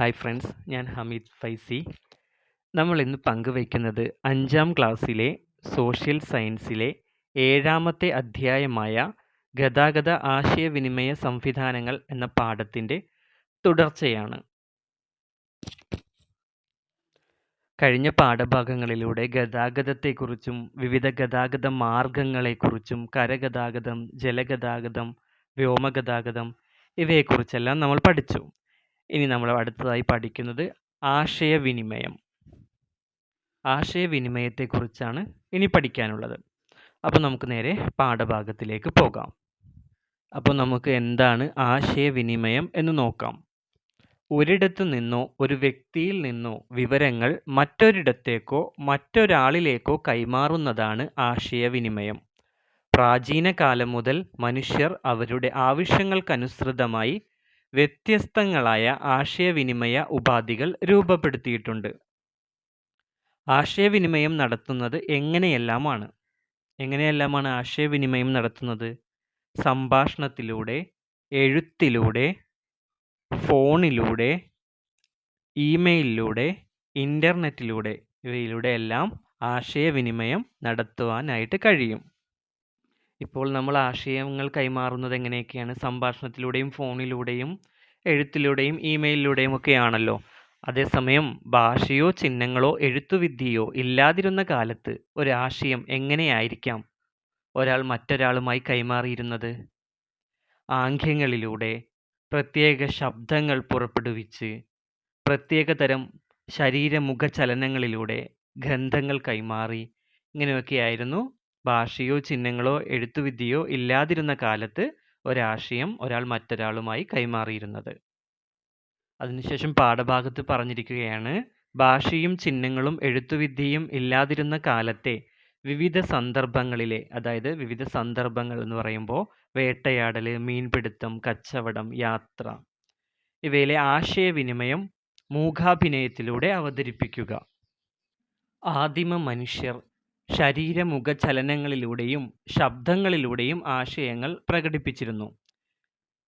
Hi friends ഞാൻ ഹമീദ് ഫൈസി. നമ്മൾ ഇന്ന് പങ്കുവയ്ക്കുന്നത് അഞ്ചാം ക്ലാസ്സിലെ സോഷ്യൽ സയൻസിലെ ഏഴാമത്തെ അധ്യായമായ ഗതാഗത ആശയവിനിമയ സംവിധാനങ്ങൾ എന്ന പാഠത്തിന്റെ തുടർച്ചയാണ്. കഴിഞ്ഞ പാഠഭാഗങ്ങളിലൂടെ ഗതാഗതത്തെക്കുറിച്ചും വിവിധ ഗതാഗത മാർഗങ്ങളെക്കുറിച്ചും കരഗതാഗതം ജലഗതാഗതം വ്യോമഗതാഗതം ഇവയെക്കുറിച്ചെല്ലാം നമ്മൾ പഠിച്ചു. ഇനി നമ്മൾ അടുത്തതായി പഠിക്കുന്നത് ആശയവിനിമയം. ആശയവിനിമയത്തെക്കുറിച്ചാണ് ഇനി പഠിക്കാനുള്ളത്. അപ്പോൾ നമുക്ക് നേരെ പാഠഭാഗത്തിലേക്ക് പോകാം. അപ്പോൾ നമുക്ക് എന്താണ് ആശയവിനിമയം എന്ന് നോക്കാം. ഒരിടത്തു നിന്നോ ഒരു വ്യക്തിയിൽ നിന്നോ വിവരങ്ങൾ മറ്റൊരിടത്തേക്കോ മറ്റൊരാളിലേക്കോ കൈമാറുന്നതാണ് ആശയവിനിമയം. പ്രാചീന കാലം മുതൽ മനുഷ്യർ അവരുടെ ആവശ്യങ്ങൾക്കനുസൃതമായി വ്യത്യസ്തങ്ങളായ ആശയവിനിമയ ഉപാധികൾ രൂപപ്പെടുത്തിയിട്ടുണ്ട്. ആശയവിനിമയം നടത്തുന്നത് എങ്ങനെയെല്ലാമാണ്? എങ്ങനെയെല്ലാമാണ് ആശയവിനിമയം നടത്തുന്നത്? സംഭാഷണത്തിലൂടെ എഴുത്തിലൂടെ ഫോണിലൂടെ ഇമെയിലിലൂടെ ഇന്റർനെറ്റിലൂടെ ഇവയിലൂടെയെല്ലാം ആശയവിനിമയം നടത്തുവാനായിട്ട് കഴിയും. ഇപ്പോൾ നമ്മൾ ആശയങ്ങൾ കൈമാറുന്നത് എങ്ങനെയൊക്കെയാണ്? സംഭാഷണത്തിലൂടെയും ഫോണിലൂടെയും എഴുത്തിലൂടെയും ഇമെയിലിലൂടെയും ഒക്കെയാണല്ലോ. അതേസമയം ഭാഷയോ ചിഹ്നങ്ങളോ എഴുത്തുവിദ്യയോ ഇല്ലാതിരുന്ന കാലത്ത് ഒരാശയം എങ്ങനെയായിരിക്കാം? ഒരാൾ മറ്റൊരാളുമായി കൈമാറിയിരുന്നത്? ആംഗ്യങ്ങളിലൂടെ പ്രത്യേക ശബ്ദങ്ങൾ പുറപ്പെടുവിച്ച് പ്രത്യേകതരം ശരീരമുഖ ചലനങ്ങളിലൂടെ ഗ്രന്ഥങ്ങൾ കൈമാറി ഇങ്ങനെയൊക്കെയായിരുന്നു ഭാഷയോ ചിഹ്നങ്ങളോ എഴുത്തുവിദ്യയോ ഇല്ലാതിരുന്ന കാലത്ത് ഒരാശയം ഒരാൾ മറ്റൊരാളുമായി കൈമാറിയിരുന്നത്. അതിനുശേഷം പാഠഭാഗത്ത് പറഞ്ഞിരിക്കുകയാണ് ഭാഷയും ചിഹ്നങ്ങളും എഴുത്തുവിദ്യയും ഇല്ലാതിരുന്ന കാലത്തെ വിവിധ സന്ദർഭങ്ങളിലെ അതായത് വിവിധ സന്ദർഭങ്ങൾ എന്ന് പറയുമ്പോൾ വേട്ടയാടൽ മീൻപിടുത്തം കച്ചവടം യാത്ര ഇവയിലെ ആശയവിനിമയം മൂകാഭിനയത്തിലൂടെ അവതരിപ്പിക്കുക. ആദിമ മനുഷ്യർ ശരീരമുഖ ചലനങ്ങളിലൂടെയും ശബ്ദങ്ങളിലൂടെയും ആശയങ്ങൾ പ്രകടിപ്പിച്ചിരുന്നു.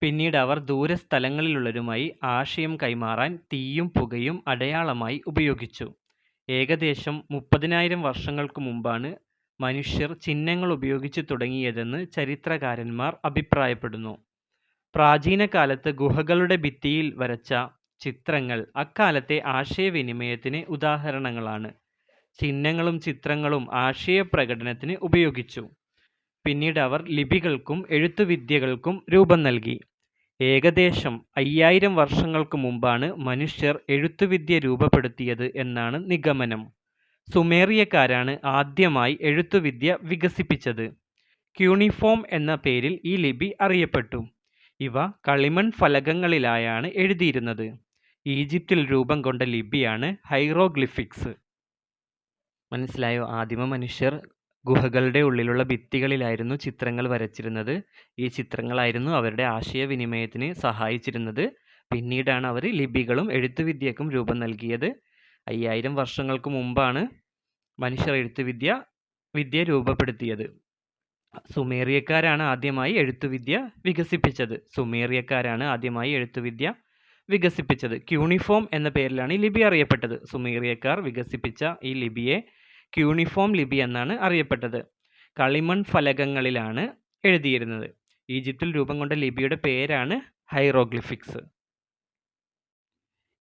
പിന്നീട് അവർ ദൂരസ്ഥലങ്ങളിലുള്ളവരുമായി ആശയം കൈമാറാൻ തീയും പുകയും അടയാളമായി ഉപയോഗിച്ചു. ഏകദേശം മുപ്പതിനായിരം വർഷങ്ങൾക്ക് മുമ്പാണ് മനുഷ്യർ ചിഹ്നങ്ങൾ ഉപയോഗിച്ചു തുടങ്ങിയതെന്ന് ചരിത്രകാരന്മാർ അഭിപ്രായപ്പെടുന്നു. പ്രാചീന കാലത്ത് ഗുഹകളുടെ ഭിത്തിയിൽ വരച്ച ചിത്രങ്ങൾ അക്കാലത്തെ ആശയവിനിമയത്തിന് ഉദാഹരണങ്ങളാണ്. ചിഹ്നങ്ങളും ചിത്രങ്ങളും ആശയപ്രകടനത്തിന് ഉപയോഗിച്ചു. പിന്നീട് അവർ ലിപികൾക്കും എഴുത്തുവിദ്യകൾക്കും രൂപം നൽകി. ഏകദേശം അയ്യായിരം വർഷങ്ങൾക്ക് മുമ്പാണ് മനുഷ്യർ എഴുത്തുവിദ്യ രൂപപ്പെടുത്തിയത് എന്നാണ് നിഗമനം. സുമേറിയക്കാരാണ് ആദ്യമായി എഴുത്തുവിദ്യ വികസിപ്പിച്ചത്. ക്യൂണിഫോം എന്ന പേരിൽ ഈ ലിപി അറിയപ്പെട്ടു. ഇവ കളിമൺ ഫലകങ്ങളിലായാണ് എഴുതിയിരുന്നത്. ഈജിപ്തിൽ രൂപം കൊണ്ട ലിപിയാണ് ഹൈറോഗ്ലിഫിക്സ്. മനസ്സിലായോ? ആദിമ മനുഷ്യർ ഗുഹകളുടെ ഉള്ളിലുള്ള ഭിത്തികളിലായിരുന്നു ചിത്രങ്ങൾ വരച്ചിരുന്നത്. ഈ ചിത്രങ്ങളായിരുന്നു അവരുടെ ആശയവിനിമയത്തിന് സഹായിച്ചിരുന്നത്. പിന്നീടാണ് അവർ ലിപികളും എഴുത്തുവിദ്യക്കും രൂപം നൽകിയത്. അയ്യായിരം വർഷങ്ങൾക്ക് മുമ്പാണ് മനുഷ്യർ എഴുത്തുവിദ്യ വിദ്യ രൂപപ്പെടുത്തിയത്. സുമേറിയക്കാരാണ് ആദ്യമായി എഴുത്തുവിദ്യ വികസിപ്പിച്ചത്. സുമേറിയക്കാരാണ് ആദ്യമായി എഴുത്തുവിദ്യ വികസിപ്പിച്ചത്. ക്യൂണിഫോം എന്ന പേരിലാണ് ഈ ലിപി അറിയപ്പെട്ടത്. സുമേറിയക്കാർ വികസിപ്പിച്ച ഈ ലിപിയെ ക്യൂണിഫോം ലിപി എന്നാണ് അറിയപ്പെട്ടത്. കളിമൺ ഫലകങ്ങളിലാണ് എഴുതിയിരുന്നത്. ഈജിപ്തിൽ രൂപം കൊണ്ട ലിപിയുടെ പേരാണ് ഹൈറോഗ്ലിഫിക്സ്.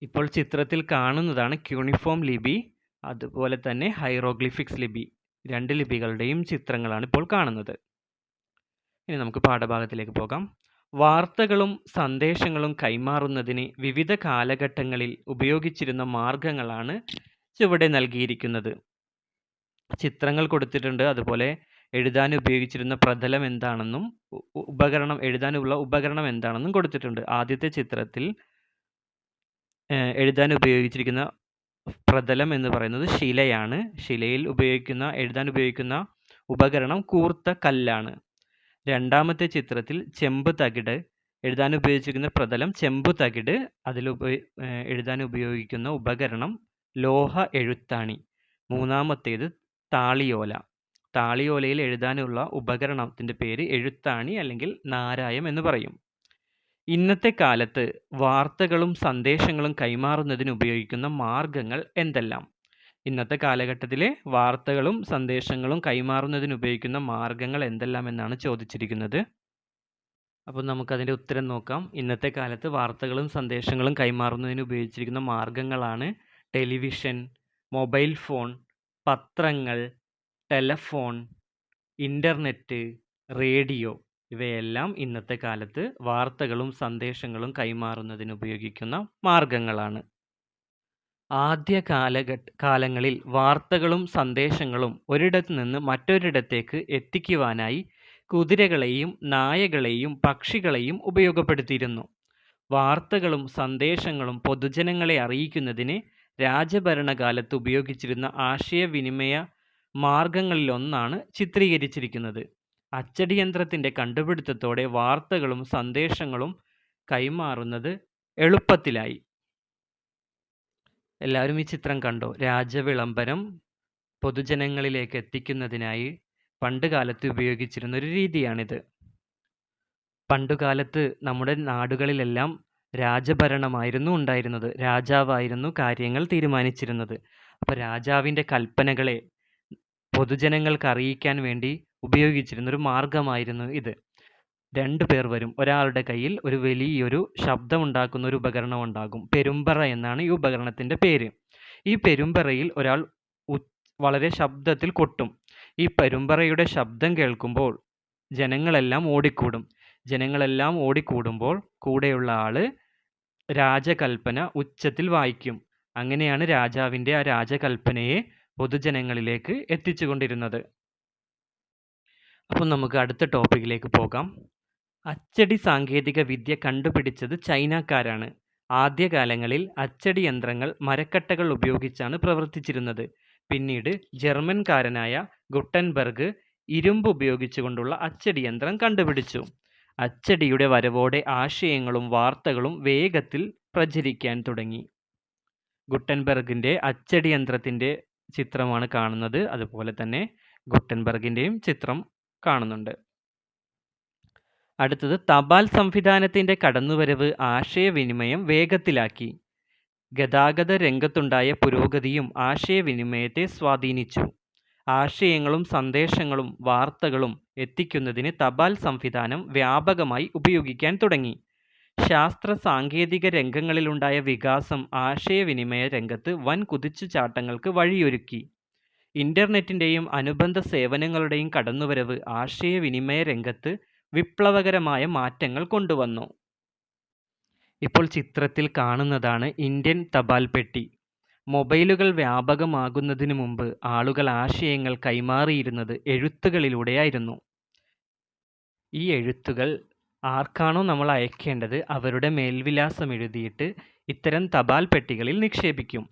ഇപ്പോൾ ചിത്രത്തിൽ കാണുന്നതാണ് ക്യൂണിഫോം ലിപി അതുപോലെ തന്നെ ഹൈറോഗ്ലിഫിക്സ് ലിപി. രണ്ട് ലിപികളുടെയും ചിത്രങ്ങളാണ് ഇപ്പോൾ കാണുന്നത്. ഇനി നമുക്ക് പാഠഭാഗത്തിലേക്ക് പോകാം. വാർത്തകളും സന്ദേശങ്ങളും കൈമാറുന്നതിന് വിവിധ കാലഘട്ടങ്ങളിൽ ഉപയോഗിച്ചിരുന്ന മാർഗങ്ങളാണ് ചുവടെ നൽകിയിരിക്കുന്നത്. ചിത്രങ്ങൾ കൊടുത്തിട്ടുണ്ട്. അതുപോലെ എഴുതാൻ ഉപയോഗിച്ചിരുന്ന പ്രതലം എന്താണെന്നും ഉപകരണം എഴുതാനുള്ള ഉപകരണം എന്താണെന്നും കൊടുത്തിട്ടുണ്ട്. ആദ്യത്തെ ചിത്രത്തിൽ എഴുതാൻ ഉപയോഗിച്ചിരിക്കുന്ന പ്രതലം എന്ന് പറയുന്നത് ശിലയാണ്. ശിലയിൽ ഉപയോഗിക്കുന്ന എഴുതാൻ ഉപയോഗിക്കുന്ന ഉപകരണം കൂർത്ത കല്ലാണ്. രണ്ടാമത്തെ ചിത്രത്തിൽ ചെമ്പ് തകിട് എഴുതാൻ ഉപയോഗിച്ചിരിക്കുന്ന പ്രതലം ചെമ്പ് തകിട് അതിൽ എഴുതാൻ ഉപയോഗിക്കുന്ന ഉപകരണം ലോഹ എഴുത്താണി. മൂന്നാമത്തേത് താളിയോല താളിയോലയിൽ എഴുതാനുള്ള ഉപകരണത്തിന്റെ പേര് എഴുത്താണി അല്ലെങ്കിൽ നാരായം എന്ന് പറയും ഇന്നത്തെ കാലത്ത് വാർത്തകളും സന്ദേശങ്ങളും കൈമാറുന്നതിന് ഉപയോഗിക്കുന്ന മാർഗങ്ങൾ എന്തെല്ലാം? ഇന്നത്തെ കാലഘട്ടത്തിലെ വാർത്തകളും സന്ദേശങ്ങളും കൈമാറുന്നതിന് ഉപയോഗിക്കുന്ന മാർഗങ്ങൾ എന്തെല്ലാം എന്നാണ് ചോദിച്ചിരിക്കുന്നത്. അപ്പോൾ നമുക്കതിന്റെ ഉത്തരം നോക്കാം. ഇന്നത്തെ കാലത്ത് വാർത്തകളും സന്ദേശങ്ങളും കൈമാറുന്നതിന് ഉപയോഗിച്ചിരിക്കുന്ന മാർഗങ്ങളാണ് ടെലിവിഷൻ, മൊബൈൽ ഫോൺ, പത്രങ്ങൾ, ടെലഫോൺ, ഇന്റർനെറ്റ്, റേഡിയോ ഇവയെല്ലാം ഇന്നത്തെ കാലത്ത് വാർത്തകളും സന്ദേശങ്ങളും കൈമാറുന്നതിന് ഉപയോഗിക്കുന്ന മാർഗങ്ങളാണ്. ആദ്യ കാലഘട്ട കാലങ്ങളിൽ വാർത്തകളും സന്ദേശങ്ങളും ഒരിടത്ത് നിന്ന് മറ്റൊരിടത്തേക്ക് എത്തിക്കുവാനായി കുതിരകളെയും നായകളെയും പക്ഷികളെയും ഉപയോഗപ്പെടുത്തിയിരുന്നു. വാർത്തകളും സന്ദേശങ്ങളും പൊതുജനങ്ങളെ അറിയിക്കുന്നതിന് രാജഭരണകാലത്ത് ഉപയോഗിച്ചിരുന്ന ആശയവിനിമയ മാർഗങ്ങളിലൊന്നാണ് ചിത്രീകരിച്ചിരിക്കുന്നത്. അച്ചടിയന്ത്രത്തിന്റെ കണ്ടുപിടുത്തത്തോടെ വാർത്തകളും സന്ദേശങ്ങളും കൈമാറുന്നത് എളുപ്പത്തിലായി. എല്ലാവരും ഈ ചിത്രം കണ്ടോ? രാജവിളംബരം പൊതുജനങ്ങളിലേക്ക് എത്തിക്കുന്നതിനായി പണ്ടുകാലത്ത് ഉപയോഗിച്ചിരുന്ന ഒരു രീതിയാണിത്. പണ്ടുകാലത്ത് നമ്മുടെ നാടുകളിലെല്ലാം രാജഭരണമായിരുന്നു ഉണ്ടായിരുന്നത്. രാജാവായിരുന്നു കാര്യങ്ങൾ തീരുമാനിച്ചിരുന്നത്. അപ്പോൾ രാജാവിന്റെ കൽപ്പനകളെ പൊതുജനങ്ങൾക്ക് അറിയിക്കാൻ വേണ്ടി ഉപയോഗിച്ചിരുന്ന ഒരു മാർഗമായിരുന്നു ഇത്. രണ്ട് പേർ വരും. ഒരാളുടെ കയ്യിൽ ഒരു വലിയൊരു ശബ്ദമുണ്ടാക്കുന്ന ഒരു ഉപകരണം ഉണ്ടാകും. പെരുമ്പറ എന്നാണ് ഈ ഉപകരണത്തിന്റെ പേര്. ഈ പെരുമ്പറയിൽ ഒരാൾ വളരെ ശബ്ദത്തിൽ കൊട്ടും. ഈ പെരുമ്പറയുടെ ശബ്ദം കേൾക്കുമ്പോൾ ജനങ്ങളെല്ലാം ഓടിക്കൂടും. ജനങ്ങളെല്ലാം ഓടിക്കൂടുമ്പോൾ കൂടെയുള്ള ആൾ രാജകൽപ്പന ഉച്ചത്തിൽ വായിക്കും. അങ്ങനെയാണ് രാജാവിന്റെ ആ രാജകൽപ്പനയെ പൊതുജനങ്ങളിലേക്ക് എത്തിച്ചുകൊണ്ടിരുന്നത്. അപ്പം നമുക്ക് അടുത്ത ടോപ്പിക്കിലേക്ക് പോകാം. അച്ചടി സാങ്കേതിക വിദ്യ കണ്ടുപിടിച്ചത് ചൈനക്കാരാണ്. ആദ്യകാലങ്ങളിൽ അച്ചടി യന്ത്രങ്ങൾ മരക്കട്ടകൾ ഉപയോഗിച്ചാണ് പ്രവർത്തിച്ചിരുന്നത്. പിന്നീട് ജർമ്മൻകാരനായ ഗുട്ടൻബർഗ് ഇരുമ്പ് ഉപയോഗിച്ചുകൊണ്ടുള്ള അച്ചടി യന്ത്രം കണ്ടുപിടിച്ചു. അച്ചടിയുടെ വരവോടെ ആശയങ്ങളും വാർത്തകളും വേഗത്തിൽ പ്രചരിക്കാൻ തുടങ്ങി. ഗുട്ടൻബർഗിന്റെ അച്ചടി യന്ത്രത്തിന്റെ ചിത്രമാണ് കാണുന്നത്. അതുപോലെ തന്നെ ഗുട്ടൻബർഗിന്റെയും ചിത്രം കാണുന്നുണ്ട്. അടുത്തത് തപാൽ സംവിധാനത്തിന്റെ കടന്നുവരവ് ആശയവിനിമയം വേഗത്തിലാക്കി. ഗതാഗത രംഗത്തുണ്ടായ പുരോഗതിയും ആശയവിനിമയത്തെ സ്വാധീനിച്ചു. ആശയങ്ങളും സന്ദേശങ്ങളും വാർത്തകളും എത്തിക്കുന്നതിന് തപാൽ സംവിധാനം വ്യാപകമായി ഉപയോഗിക്കാൻ തുടങ്ങി. ശാസ്ത്ര സാങ്കേതിക രംഗങ്ങളിലുണ്ടായ വികാസം ആശയവിനിമയ രംഗത്ത് വൻ കുതിച്ചു ചാട്ടങ്ങൾക്ക് വഴിയൊരുക്കി. ഇന്റർനെറ്റിന്റെയും അനുബന്ധ സേവനങ്ങളുടെയും കടന്നുവരവ് ആശയവിനിമയ രംഗത്ത് വിപ്ലവകരമായ മാറ്റങ്ങൾ കൊണ്ടുവന്നു. ഇപ്പോൾ ചിത്രത്തിൽ കാണുന്നതാണ് ഇന്ത്യൻ തപാൽപ്പെട്ടി. മൊബൈലുകൾ വ്യാപകമാകുന്നതിനു മുമ്പ് ആളുകൾ ആശയങ്ങൾ കൈമാറിയിരുന്നത് എഴുത്തുകളിലൂടെയായിരുന്നു. ഈ എഴുത്തുകൾ ആർക്കാണോ നമ്മൾ അയക്കേണ്ടത് അവരുടെ മേൽവിലാസമെഴുതിയിട്ട് ഇത്തരം തപാൽ പെട്ടികളിൽ നിക്ഷേപിക്കും.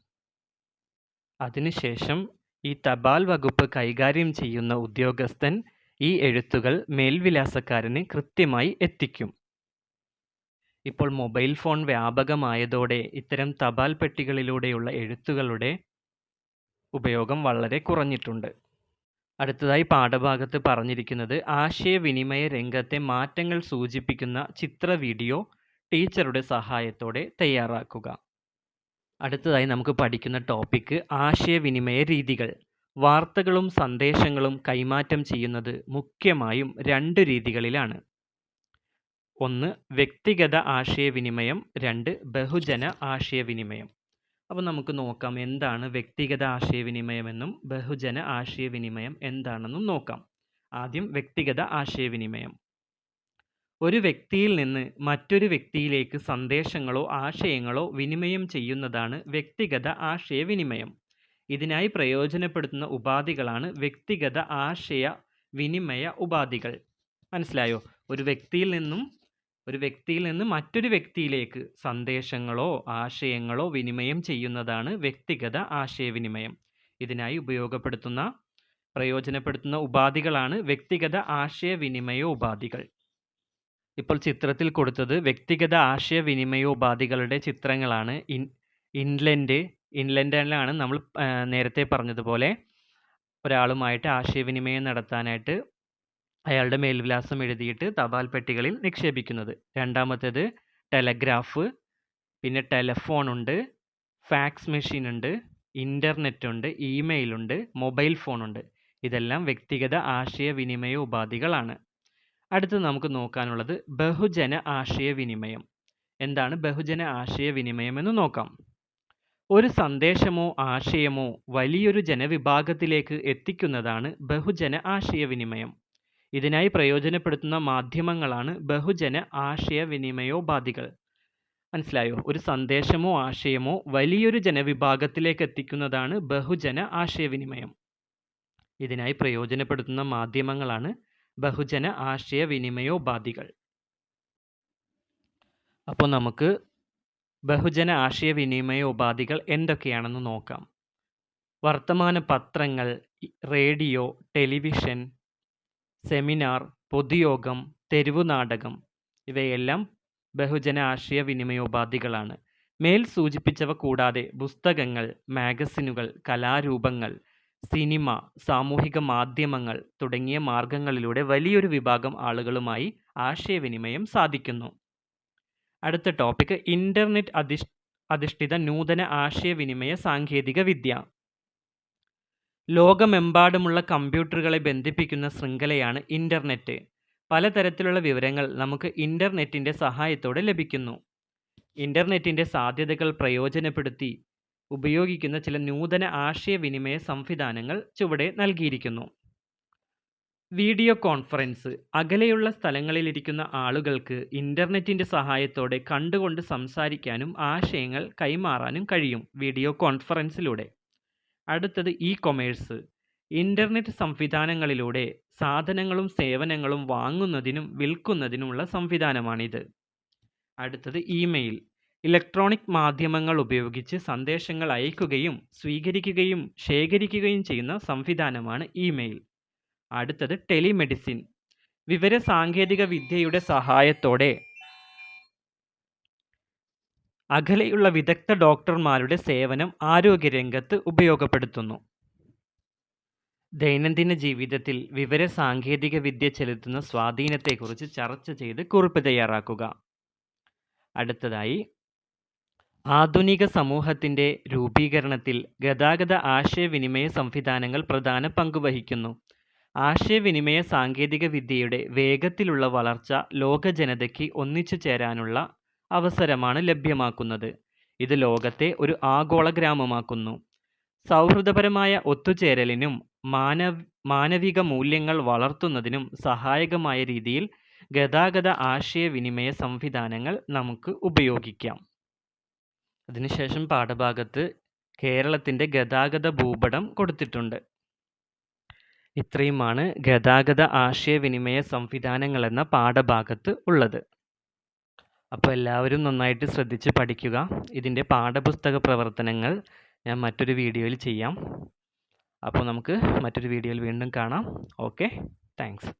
അതിനുശേഷം ഈ തപാൽ വകുപ്പ് കൈകാര്യം ചെയ്യുന്ന ഉദ്യോഗസ്ഥൻ ഈ എഴുത്തുകൾ മേൽവിലാസക്കാരന് കൃത്യമായി എത്തിക്കും. ഇപ്പോൾ മൊബൈൽ ഫോൺ വ്യാപകമായതോടെ ഇത്തരം തപാൽ പെട്ടികളിലൂടെയുള്ള എഴുത്തുകളുടെ ഉപയോഗം വളരെ കുറഞ്ഞിട്ടുണ്ട്. അടുത്തതായി പാഠഭാഗത്ത് പറഞ്ഞിരിക്കുന്നത് ആശയവിനിമയ രംഗത്തെ മാറ്റങ്ങൾ സൂചിപ്പിക്കുന്ന ചിത്ര-വീഡിയോ ടീച്ചറുടെ സഹായത്തോടെ തയ്യാറാക്കുക. അടുത്തതായി നമുക്ക് പഠിക്കുന്ന ടോപ്പിക്ക് ആശയവിനിമയ രീതികൾ. വാർത്തകളും സന്ദേശങ്ങളും കൈമാറ്റം ചെയ്യുന്നത് മുഖ്യമായും രണ്ട് രീതികളിലാണ്. ഒന്ന് വ്യക്തിഗത ആശയവിനിമയം. രണ്ട് ബഹുജന ആശയവിനിമയം. അപ്പോൾ നമുക്ക് നോക്കാം എന്താണ് വ്യക്തിഗത ആശയവിനിമയമെന്നും ബഹുജന ആശയവിനിമയം എന്താണെന്നും നോക്കാം. ആദ്യം വ്യക്തിഗത ആശയവിനിമയം. ഒരു വ്യക്തിയിൽ നിന്ന് മറ്റൊരു വ്യക്തിയിലേക്ക് സന്ദേശങ്ങളോ ആശയങ്ങളോ വിനിമയം ചെയ്യുന്നതാണ് വ്യക്തിഗത ആശയവിനിമയം. ഇതിനായി പ്രയോജനപ്പെടുത്തുന്ന ഉപാധികളാണ് വ്യക്തിഗത ആശയ വിനിമയ ഉപാധികൾ. മനസ്സിലായോ? ഒരു വ്യക്തിയിൽ നിന്നും ഒരു വ്യക്തിയിൽ നിന്ന് മറ്റൊരു വ്യക്തിയിലേക്ക് സന്ദേശങ്ങളോ ആശയങ്ങളോ വിനിമയം ചെയ്യുന്നതാണ് വ്യക്തിഗത ആശയവിനിമയം. ഇതിനായി ഉപയോഗപ്പെടുത്തുന്ന പ്രയോജനപ്പെടുത്തുന്ന ഉപാധികളാണ് വ്യക്തിഗത ആശയവിനിമയ ഉപാധികൾ ഇപ്പോൾ ചിത്രത്തിൽ കൊടുത്തത് വ്യക്തിഗത ആശയവിനിമയ ഉപാധികളുടെ ചിത്രങ്ങളാണ്. ഇൻ ഇൻലൻഡ് ഇൻലൻഡിലാണ് നമ്മൾ നേരത്തെ പറഞ്ഞതുപോലെ ഒരാളുമായിട്ട് ആശയവിനിമയം നടത്താനായിട്ട് അയാളുടെ മേൽവിലാസം എഴുതിയിട്ട് തപാൽ പെട്ടികളിൽ നിക്ഷേപിക്കുന്നത്. രണ്ടാമത്തേത് ടെലഗ്രാഫ് പിന്നെ ടെലഫോൺ ഉണ്ട് ഫാക്സ് മെഷീൻ ഉണ്ട് ഇന്റർനെറ്റ് ഉണ്ട് ഇമെയിൽ ഉണ്ട് മൊബൈൽ ഫോൺ ഉണ്ട് ഇതെല്ലാം വ്യക്തിഗത ആശയവിനിമയ ഉപാധികളാണ്. അടുത്ത് നമുക്ക് നോക്കാനുള്ളത് ബഹുജന ആശയവിനിമയം. എന്താണ് ബഹുജന ആശയവിനിമയം എന്ന് നോക്കാം. ഒരു സന്ദേശമോ ആശയമോ വലിയൊരു ജനവിഭാഗത്തിലേക്ക് എത്തിക്കുന്നതാണ് ബഹുജന ആശയവിനിമയം. ഇതിനായി പ്രയോജനപ്പെടുത്തുന്ന മാധ്യമങ്ങളാണ് ബഹുജന ആശയവിനിമയോപാധികൾ മനസ്സിലായോ? ഒരു സന്ദേശമോ ആശയമോ വലിയൊരു ജനവിഭാഗത്തിലേക്ക് എത്തിക്കുന്നതാണ് ബഹുജന ആശയവിനിമയം. ഇതിനായി പ്രയോജനപ്പെടുത്തുന്ന മാധ്യമങ്ങളാണ് ബഹുജന ആശയവിനിമയോപാധികൾ അപ്പോൾ നമുക്ക് ബഹുജന ആശയവിനിമയ ഉപാധികൾ എന്തൊക്കെയാണെന്ന് നോക്കാം. വർത്തമാന പത്രങ്ങൾ റേഡിയോ ടെലിവിഷൻ സെമിനാർ പൊതുയോഗം തെരുവു നാടകം ഇവയെല്ലാം ബഹുജന ആശയവിനിമയോപാധികളാണ് മേൽ സൂചിപ്പിച്ചവ കൂടാതെ പുസ്തകങ്ങൾ മാഗസിനുകൾ കലാരൂപങ്ങൾ സിനിമ സാമൂഹിക മാധ്യമങ്ങൾ തുടങ്ങിയ മാർഗങ്ങളിലൂടെ വലിയൊരു വിഭാഗം ആളുകളുമായി ആശയവിനിമയം സാധിക്കുന്നു. അടുത്ത ടോപ്പിക് ഇന്റർനെറ്റ് അധിഷ് അധിഷ്ഠിത നൂതന ആശയവിനിമയ സാങ്കേതിക വിദ്യ ലോകമെമ്പാടുമുള്ള കമ്പ്യൂട്ടറുകളെ ബന്ധിപ്പിക്കുന്ന ശൃംഖലയാണ് ഇന്റർനെറ്റ് പലതരത്തിലുള്ള വിവരങ്ങൾ നമുക്ക് ഇന്റർനെറ്റിന്റെ സഹായത്തോടെ ലഭിക്കുന്നു. ഇന്റർനെറ്റിന്റെ സാധ്യതകൾ പ്രയോജനപ്പെടുത്തി ഉപയോഗിക്കുന്ന ചില നൂതന ആശയവിനിമയ സംവിധാനങ്ങൾ ചുവടെ നൽകിയിരിക്കുന്നു. വീഡിയോ കോൺഫറൻസ് അകലെയുള്ള സ്ഥലങ്ങളിലിരിക്കുന്ന ആളുകൾക്ക് ഇന്റർനെറ്റിന്റെ സഹായത്തോടെ കണ്ടുകൊണ്ട് സംസാരിക്കാനും ആശയങ്ങൾ കൈമാറാനും കഴിയും വീഡിയോ കോൺഫറൻസിലൂടെ. അടുത്തത് ഇ കൊമേഴ്സ് ഇന്റർനെറ്റ് സംവിധാനങ്ങളിലൂടെ സാധനങ്ങളും സേവനങ്ങളും വാങ്ങുന്നതിനും വിൽക്കുന്നതിനുമുള്ള സംവിധാനമാണിത്. അടുത്തത് ഇമെയിൽ ഇലക്ട്രോണിക് മാധ്യമങ്ങൾ ഉപയോഗിച്ച് സന്ദേശങ്ങൾ അയക്കുകയും സ്വീകരിക്കുകയും ശേഖരിക്കുകയും ചെയ്യുന്ന സംവിധാനമാണ് ഇമെയിൽ അടുത്തത് ടെലിമെഡിസിൻ. വിവര സാങ്കേതിക വിദ്യയുടെ സഹായത്തോടെ അകലെയുള്ള വിദഗ്ധ ഡോക്ടർമാരുടെ സേവനം ആരോഗ്യരംഗത്ത് ഉപയോഗപ്പെടുത്തുന്നു. ദൈനംദിന ജീവിതത്തിൽ വിവര സാങ്കേതിക വിദ്യ ചെലുത്തുന്ന സ്വാധീനത്തെക്കുറിച്ച് ചർച്ച ചെയ്ത് കുറിപ്പ് തയ്യാറാക്കുക. അടുത്തതായി ആധുനിക സമൂഹത്തിന്റെ രൂപീകരണത്തിൽ ഗതാഗത ആശയവിനിമയ സംവിധാനങ്ങൾ പ്രധാന പങ്കുവഹിക്കുന്നു. ആശയവിനിമയ സാങ്കേതിക വിദ്യയുടെ വേഗത്തിലുള്ള വളർച്ച ലോക ജനതയ്ക്ക് ഒന്നിച്ചു ചേരാനുള്ള അവസരമാണ് ലഭ്യമാക്കുന്നത്. ഇത് ലോകത്തെ ഒരു ആഗോള ഗ്രാമമാക്കുന്നു. സൗഹൃദപരമായ ഒത്തുചേരലിനും മാനവ മാനവിക മൂല്യങ്ങൾ വളർത്തുന്നതിനും സഹായകമായ രീതിയിൽ ഗതാഗത ആശയവിനിമയ സംവിധാനങ്ങൾ നമുക്ക് ഉപയോഗിക്കാം. അതിനുശേഷം പാഠഭാഗത്ത് കേരളത്തിന്റെ ഗതാഗത ഭൂപടം കൊടുത്തിട്ടുണ്ട്. ഇത്രയുമാണ് ഗതാഗത ആശയവിനിമയ സംവിധാനങ്ങൾ എന്ന പാഠഭാഗത്ത് ഉള്ളത്. അപ്പോൾ എല്ലാവരും നന്നായിട്ട് ശ്രദ്ധിച്ച് പഠിക്കുക. ഇതിന്റെ പാഠപുസ്തക പ്രവർത്തനങ്ങൾ ഞാൻ മറ്റൊരു വീഡിയോയിൽ ചെയ്യാം. അപ്പോൾ നമുക്ക് മറ്റൊരു വീഡിയോയിൽ വീണ്ടും കാണാം. Okay thanks